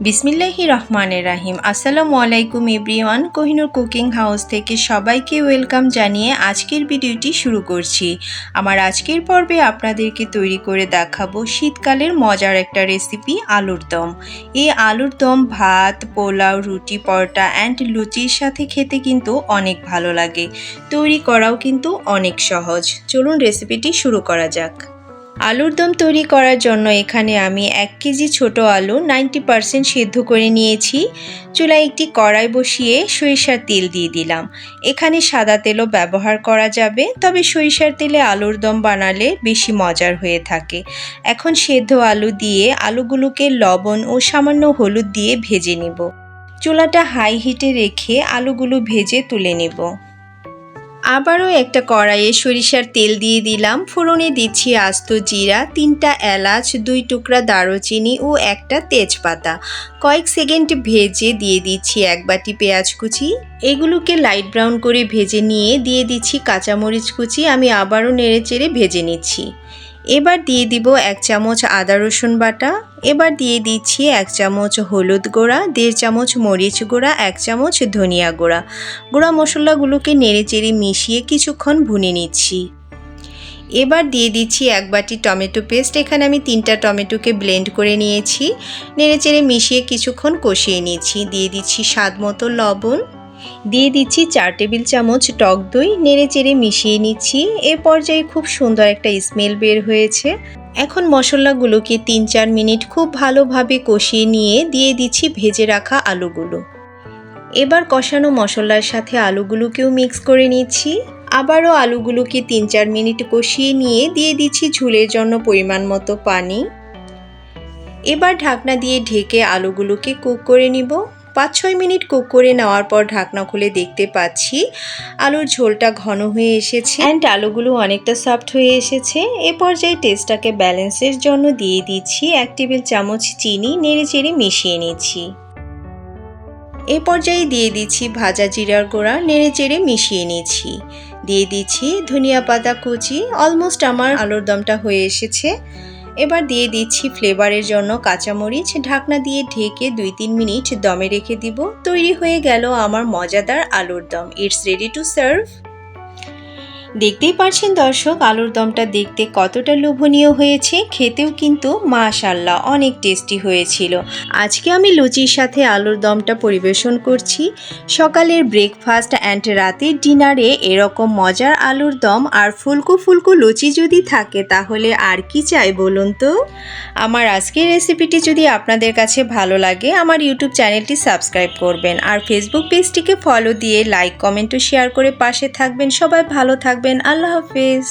বিসমিল্লাহি রহমানের রাহিম। আসসালামু আলাইকুম এভরিওয়ান, কোহিনুর কুকিং হাউস থেকে সবাইকে ওয়েলকাম জানিয়ে আজকের ভিডিওটি শুরু করছি। আমার আজকের পর্বে আপনাদেরকে তৈরি করে দেখাবো শীতকালের মজার একটা রেসিপি আলুর দম। এই আলুর দম, ভাত, পোলাও, রুটি, পরোটা অ্যান্ড লুচির সাথে খেতে কিন্তু অনেক ভালো লাগে। তৈরি করাও কিন্তু অনেক সহজ। চলুন রেসিপিটি শুরু করা যাক। আলুর দম তৈরি করার জন্য এখানে আমি এক কেজি ছোট আলু নাইনটি পারসেন্ট সেদ্ধ করে নিয়েছি। চুলায় একটি কড়াই বসিয়ে সরিষার তেল দিয়ে দিলাম। এখানে সাদা তেলও ব্যবহার করা যাবে, তবে সরিষার তেলে আলুর দম বানালে বেশি মজার হয়ে থাকে। এখন সেদ্ধ আলু দিয়ে আলুগুলোকে লবণ ও সামান্য হলুদ দিয়ে ভেজে নেব। চুলাটা হাই হিটে রেখে আলুগুলো ভেজে তুলে নেব। আবারও একটা কড়াইয়ে সরিষার তেল দিয়ে দিলাম। ফোড়নে দিচ্ছি আস্ত জিরা, তিনটা এলাচ, দুই টুকরা দারুচিনি ও একটা তেজপাতা। কয়েক সেকেন্ড ভেজে দিয়ে দিচ্ছি এক বাটি পেঁয়াজ কুচি। এগুলোকে লাইট ব্রাউন করে ভেজে নিয়ে দিয়ে দিচ্ছি কাঁচামরিচ কুচি। আমি আবারও নেড়ে চেড়ে ভেজে নিচ্ছি। এবার দিয়ে দিব এক চামচ আদা রসুন বাটা, এবার দিয়ে দিচ্ছি এক চামচ হলুদ গুঁড়া, দেড় চামচ মরিচ গুঁড়া, এক চামচ ধনিয়া গুঁড়া। গুঁড়া মশলাগুলোকে নেড়ে চেড়ে মিশিয়ে কিছুক্ষণ ভুনে নিচ্ছি। এবার দিয়ে দিচ্ছি এক বাটি টমেটো পেস্ট, এখানে আমি তিনটা টমেটোকে ব্লেন্ড করে নিয়েছি। নেড়ে চেড়ে মিশিয়ে কিছুক্ষণ কষিয়ে নিচ্ছি। দিয়ে দিচ্ছি স্বাদ মতো লবণ। দিয়ে দিচ্ছি চার টেবিল চামচ টক দই নেড়ে চেড়ে মিশিয়ে নিচ্ছি। এ পর্যায়ে খুব সুন্দর একটা স্মেল বের হয়েছে। এখন মশলাগুলোকে তিন চার মিনিট খুব ভালোভাবে কষিয়ে নিয়ে দিয়ে দিচ্ছি ভেজে রাখা আলুগুলো। এবার কষানো মশলার সাথে আলুগুলোকেও মিক্স করে নিচ্ছি। আবারও আলুগুলোকে তিন চার মিনিট কষিয়ে নিয়ে দিয়ে দিচ্ছি ঝুলের জন্য পরিমাণ মতো পানি। এবার ঢাকনা দিয়ে ঢেকে আলুগুলোকে কুক করে নিব। পাঁচ ছয় মিনিট কুক করে নেওয়ার পর ঢাকনা খুলে দেখতে পাচ্ছি আলুর ঝোলটা ঘন হয়ে এসেছে অ্যান্ড আলুগুলো অনেকটা সফট হয়ে এসেছে। এ পর্যায়ে টেস্টটাকে ব্যালেন্সের জন্য দিয়ে দিচ্ছি এক টেবিল চামচ চিনি নেড়ে চেড়ে মিশিয়ে নিচ্ছি। এ পর্যায়ে দিয়ে দিচ্ছি ভাজা জিরার গোড়া নেড়ে চেড়ে মিশিয়ে নিচ্ছি। দিয়ে দিচ্ছি ধনিয়া পাতা কুচি অলমোস্ট আমার আলুর দমটা হয়ে এসেছে। এবার দিয়ে দিচ্ছি ফ্লেভারের জন্য কাঁচামরিচ। ঢাকনা দিয়ে ঢেকে দুই তিন মিনিট দমে রেখে দিব। তৈরি হয়ে গেল আমার মজাদার আলুর দম। ইটস রেডি টু সার্ভ দেখতেই পারছেন দর্শক, আলুর দমটা দেখতে কতটা লোভনীয় হয়েছে, খেতেও কিন্তু মাশাল্লাহ অনেক টেস্টি হয়েছিল। আজকে আমি লুচির সাথে আলুর দমটা পরিবেশন করছি। সকালের ব্রেকফাস্ট অ্যান্ড রাতের ডিনারে এরকম মজার আলুর দম আর ফুলকো ফুলকু লুচি যদি থাকে, তাহলে আর কি চাই বলুন তো? আমার আজকের রেসিপিটি যদি আপনাদের কাছে ভালো লাগে, আমার ইউটিউব চ্যানেলটি সাবস্ক্রাইব করবেন। আর ফেসবুক পেজটিকে ফলো দিয়ে লাইক কমেন্ট ও শেয়ার করে পাশে থাকবেন। সবাই ভালো থাকবেন আল্লাহ হাফিজ